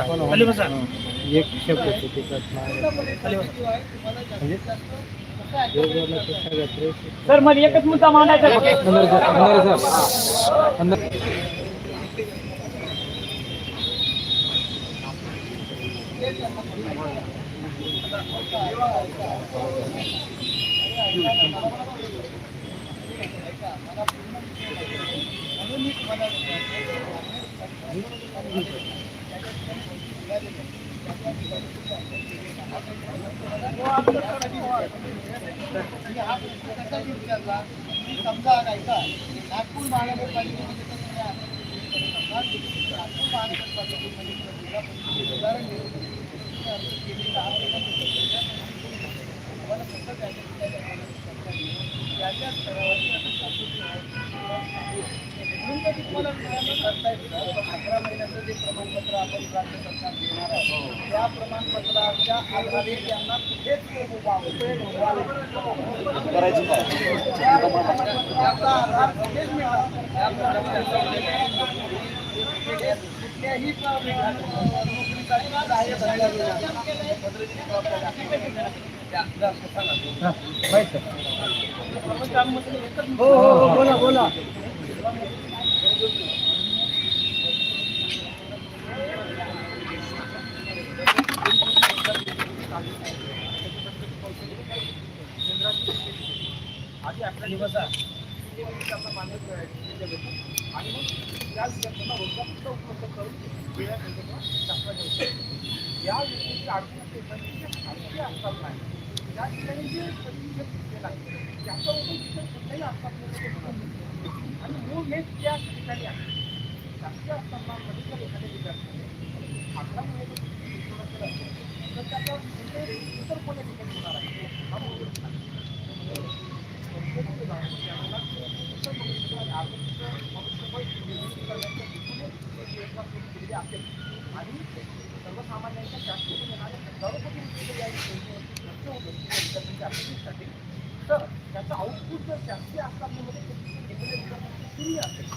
बसा. खाली बसा. एक शब्द म्हणजे. सर मला एकच मुद्दा मांडायचा जा. अंदर समजा ऐका नागपूर महानगरपालिकेमध्ये नागपूर महानगरपालिकेमध्ये उदाहरण घेऊ कसं त्याच्या स्तरावरती शासकीय आहे. तुम्हाला मिळालं करता येतं अकरा महिन्याचं जे प्रमाणपत्र आपण राज्य सरकार देणार आहे त्या प्रमाणपत्राच्या आधारे त्यांना कुठेच त्या प्रमाणपत्राचा आधार कुठेच मिळणार कुठल्याही नोकरीसाठी बाहेर पडलेला हो हो हो बोला बोला. त्या विद्यार्थ्यांना रोजगार उपलब्ध करून वेळा या व्यक्तीची आर्थिक क्षेत्राची खाजगी असतात नाही त्या ठिकाणी जे प्रशिक्षण घेतलेलं आहे त्याचं उपयोग शिक्षण कुठल्याही आस्थापनेमध्ये होणार आणि मूळ हेच त्या ठिकाणी आहे शासकीय आस्थापनामध्ये जर एखाद्या विद्यार्थ्याने अकरा मुळे तर त्याचा इतर कोणत्या ठिकाणी होणार आहे हा मूळ प्रश्न आहे. आणि सर्वसामान्यांच्या हजारो कोटी रुपये या होतो विद्यार्थ्यांच्या अभ्यासासाठी तर त्याचं आउटपुट जर शासकीय आस्थापनेमध्ये शून्य असेल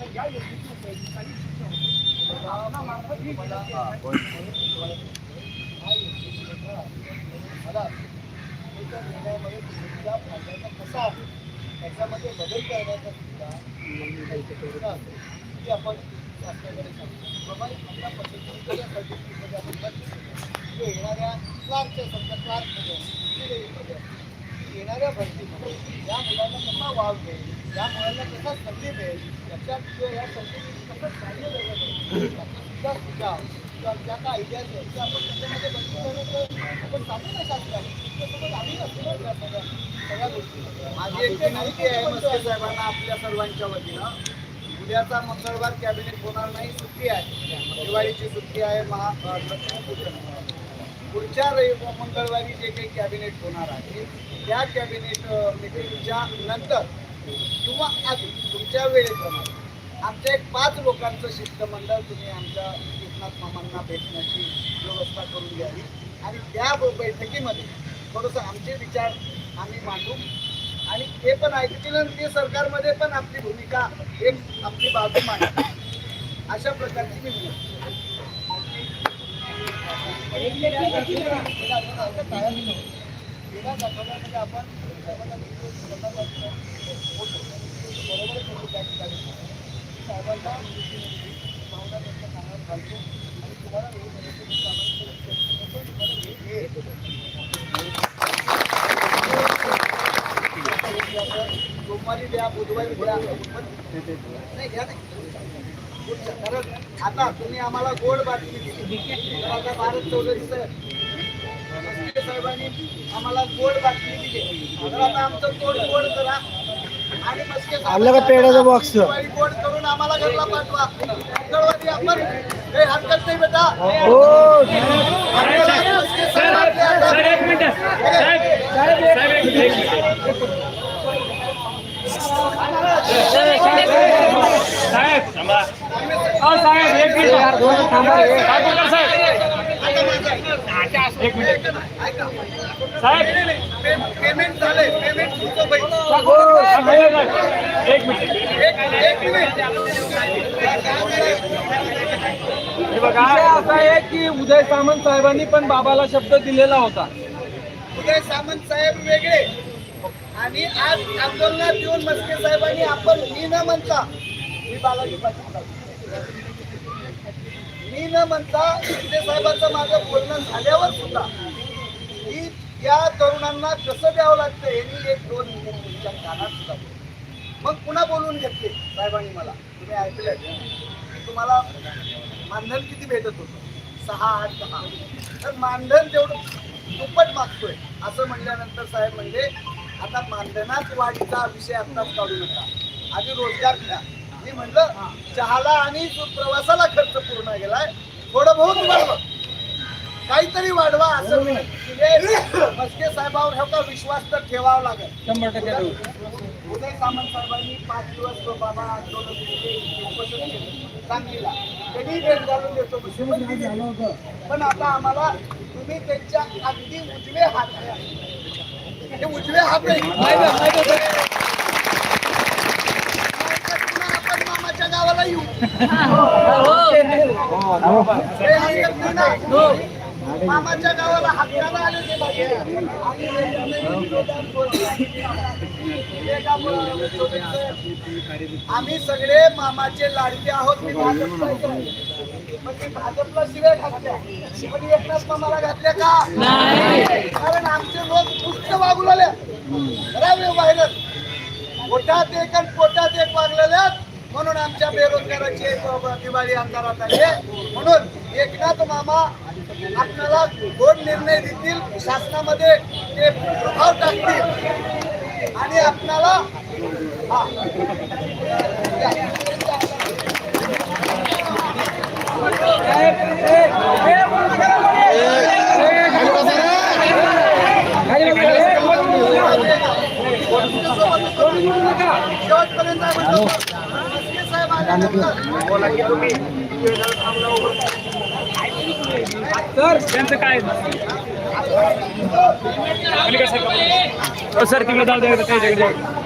तर या योजनेची उपयोगिताही शून्य होते. शासनामार्फत ही मला एका निर्णयामध्ये तुमच्या फायद्याचा कसा आहे त्याच्यामध्ये बदल करण्याचा सुद्धा काही असेल ती आपण जे येणाऱ्या क्लार्कच्या समजा क्लार्कमध्ये येणाऱ्या भरतीमध्ये या मुलांना कसा वाव मिळेल या मुलांना कसा संधी मिळेल याच्यात किंवा या संधीची कसं कार्य सुद्धा सुझाव किंवा ज्या काय आयडियाज आहेत त्या आपण त्याच्यामध्ये बदली आपण सांगू ना शासनाला त्यासोबत आम्ही असतो सगळ्या सगळ्या गोष्टी माझी एक विनंती आहे मस्के साहेबांना आपल्या सर्वांच्या वतीनं. उद्याचा मंगळवार कॅबिनेट होणार नाही सुट्टी आहे. दिवाळीची सुट्टी आहे महा पुढच्या रवि मंगळवारी जे काही कॅबिनेट होणार आहे त्या कॅबिनेट मिटिंगच्या नंतर किंवा आधी तुमच्या वेळेप्रमाणे आमच्या एक पाच लोकांचं शिष्टमंडळ तुम्ही आमच्या एकनाथ मामांना भेटण्याची व्यवस्था करून घ्यावी. आणि त्या बैठकीमध्ये थोडंसं आमचे विचार आम्ही मांडू. आणि ते पण ऐकतील आणि ते सरकारमध्ये पण आपली भूमिका एक आपली बाजू मांडू अशा प्रकारची मी आपण तुम्हाला भेटलो, साहेबांना भेटलो, होतो. बरोबरच होतो त्या ठिकाणी. साहेबांना भावना त्यांच्या कानावर घालतो आणि तुम्हाला वेळ मिळेल तर साहेबांकडे भेट- सोमवारी द्या बुधवारी द्या. नाही घ्या. कारण आता तुम्ही आम्हाला गोड बातमी दिली. आता भारत चौधरी साहेबांनी आम्हाला गोड बातमी दिली. तर आता आमचं गोड गोड करा. आणि मस्के आलं का पेढ्याचं box? दिवाळी गोड करून आम्हाला घरला पाठवा. मंगळवारी आपण काही हरकत नाही बेटा. हो मस्के साहेब आपले आता- सर एक मिनिट साहेब साहेब एक मिनिट साहेब थांबा साहेब एक मिनिट. थांबा साहेब एक मिनिट. साहेब पेमेंट पेमेंट एक मिनिट. बघा असं आहे की उदय सामंत साहेबांनी पण बाबाला शब्द दिलेला होता. उदय सामंत साहेब वेगळे. आणि आज आंदोलनात येऊन मस्के साहेबांनी आपण मी न म्हणता मी बालाजी पाटील मी न म्हणता शिंदे साहेबांचं माझं बोलणं झाल्यावर सुद्धा की या तरुणांना कसं द्यावं लागतं हे मी एक दोन मिनिट तुमच्या कानात सुद्धा मग पुन्हा बोलून घेतले साहेबांनी मला. तुम्ही ऐकलं तुम्हाला मानधन किती भेटत होतं? सहा आठ दहा. तर मानधन तेवढं दुप्पट मागतोय. असं म्हणल्यानंतर साहेब म्हणजे आता मानधनात वाढीचा विषय आत्ताच काढू नका आधी रोजगार घ्या. मी म्हणलं चहाला आणि प्रवासाला खर्च पूर्ण गेलाय थोडं बहुत वाढवा. काहीतरी वाढवा असं. मस्के साहेबावर ह्याचा विश्वास तर ठेवावा लागेल. शंभर टक्के देऊ. उदय सामंत साहेबांनी पाच दिवस बाबा आंदोलन केले, उपोषण केलं. सांगलीला त्यांनी भेट घालून देतो. पण आता आम्हाला तुम्ही त्यांच्या अगदी उजवे हात उजवे हात आहे. पुन्हा आपण मामाच्या गावाला येऊ हे. मामाच्या गावाला हक्काला आले ते बाकी. आणि आम्ही सगळे मामाचे लाडके आहोत मी भाजपला शिव्या घातल्या. पण एकनाथ मामाला घातल्या का? कारण आमचे लोक पुष्ट वागू लागले. व्हायरल पोटात एक आणि पोटात एक वागलेल्या म्हणून आमच्या बेरोजगाराची दिवाळी अंधारात आली म्हणून एकनाथ मामा आपल्याला गोड निर्णय देतील. शासनामध्ये ते प्रभाव टाकतील. आणि आपल्याला सर त्यांचं काय सर सर तिकडे जाऊ. द्या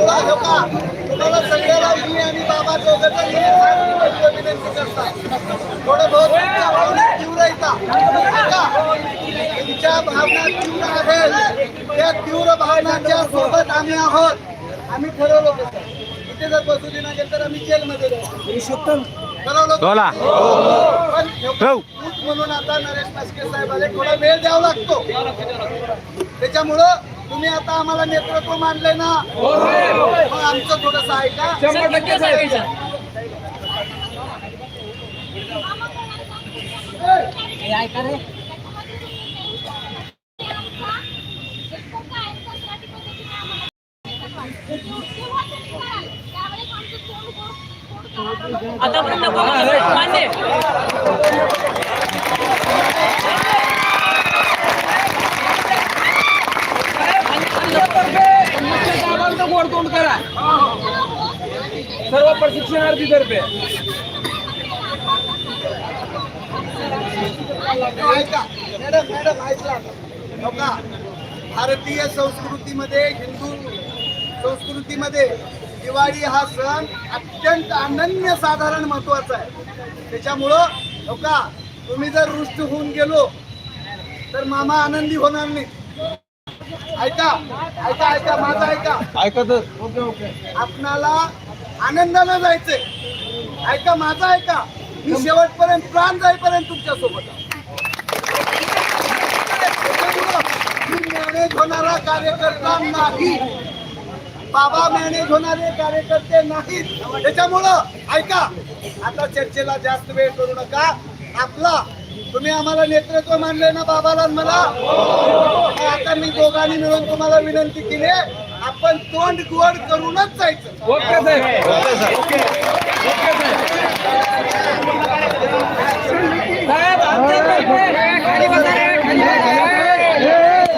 तुम्हाला सगळ्याला मी आणि बाबा दोघंजण विनंती करतात. थोडं बहुत तुमच्या भावना तीव्र येतात. बरं तुमच्या भावना तीव्र आहेत त्या तीव्र भावनाच्या सोबत आम्ही आहोत आम्ही ठरवलो इथे जर बसू दिना गेलं तर आम्ही जेलमध्ये शकतो यूथ म्हणून आता नरेश मस्के साहेब आले थोडा वेळ द्यावा लागतो. त्याच्यामुळं तुम्ही आता आम्हाला नेतृत्व मानलंय ना. मग आमचं थोडस ऐका. शंभर टक्के आतापर्यंत मान्य करा सर्व प्रशिक्षणार्थी तर्फे. ऐका मॅडम मॅडम ऐकला. का भारतीय संस्कृतीमध्ये हिंदू संस्कृतीमध्ये दिवाळी हा सण अत्यंत अनन्य साधारण महत्त्वाचा आहे. त्याच्यामुळं हो का तुम्ही जर रुष्ट होऊन गेलो तर मामा आनंदी होणार नाही. ऐका ऐका ऐका माझं ऐका. ऐकतच आपणाला आनंदानं जायचंय. ऐका माझं ऐका. मी शेवटपर्यंत प्राण जाईपर्यंत तुमच्यासोबत मी मॅनेज होणारा कार्यकर्ता नाही. बाबा मॅनेज होणारे कार्यकर्ते नाहीत. त्याच्यामुळं ऐका आता चर्चेला जास्त वेळ करू नका. आपला तुम्ही आम्हाला नेतृत्व मानले ना बाबाला आणि मला? आता मी दोघांनी मिळून तुम्हाला विनंती केली आहे. आपण तोंड गोड करूनच जायचं. ओके साहेब. साहेब आमच्याकडे खाली बसा रे, खाली बसा रे.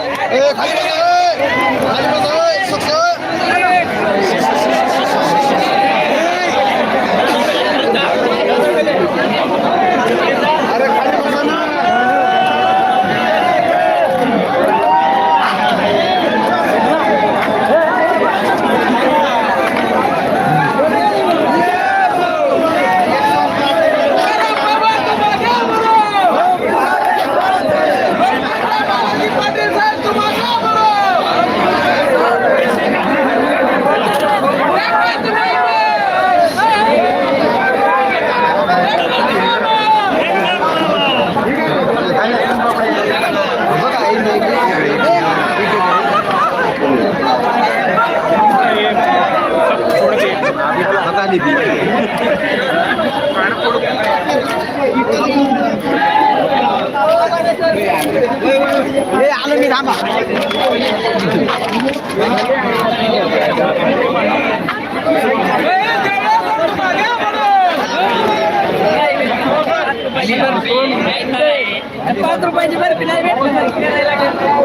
पाच रुपयाची बर्फी नाही भेटली